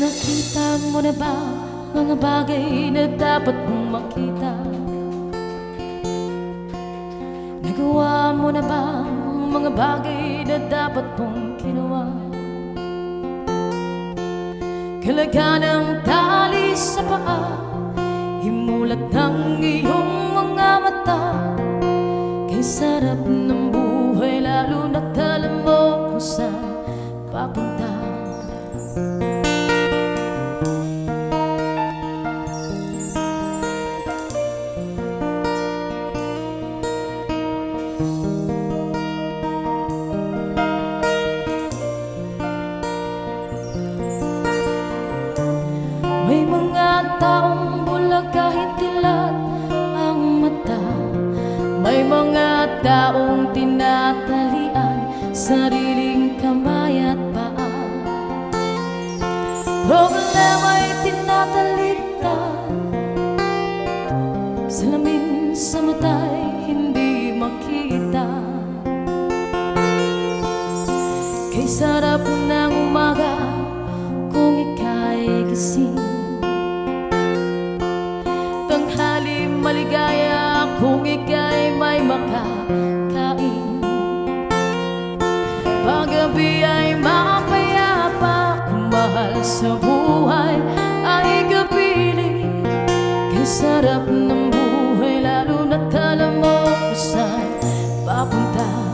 Nakita mo na ba mga bagay na dapat mong makita? Nagawa mo na ba mga bagay na dapat mong ginawa? Kalaga ng tali sa paa Himulat ng iyong sarap ng buhay lalo na't alam mo kung saan papunta taong tinatalian Sariling kamay at paa. Problema'y tinatalitan Salamin sa mata'y hindi makita. Kay sarap ng umaga kung ika'y gising. Tanghali maligaya kung ika'y may sarap ng buhay lalo na't alam mo kung saan papunta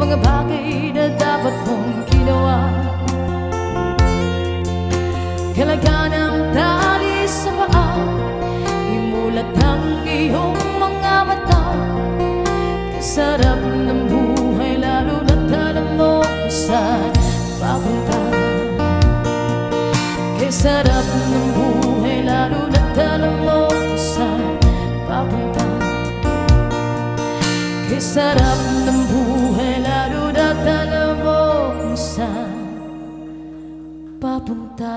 mga bagay na dapat mong ginawa? Kalaga ng tali sa paa Himulat ang iyong mga mata. Kasarap ng buhay lalo na't alam mo kung saan papunta. Kay sarap ng buhay lalo na't alam mo kung saan papunta. Kay sarap saan papunta.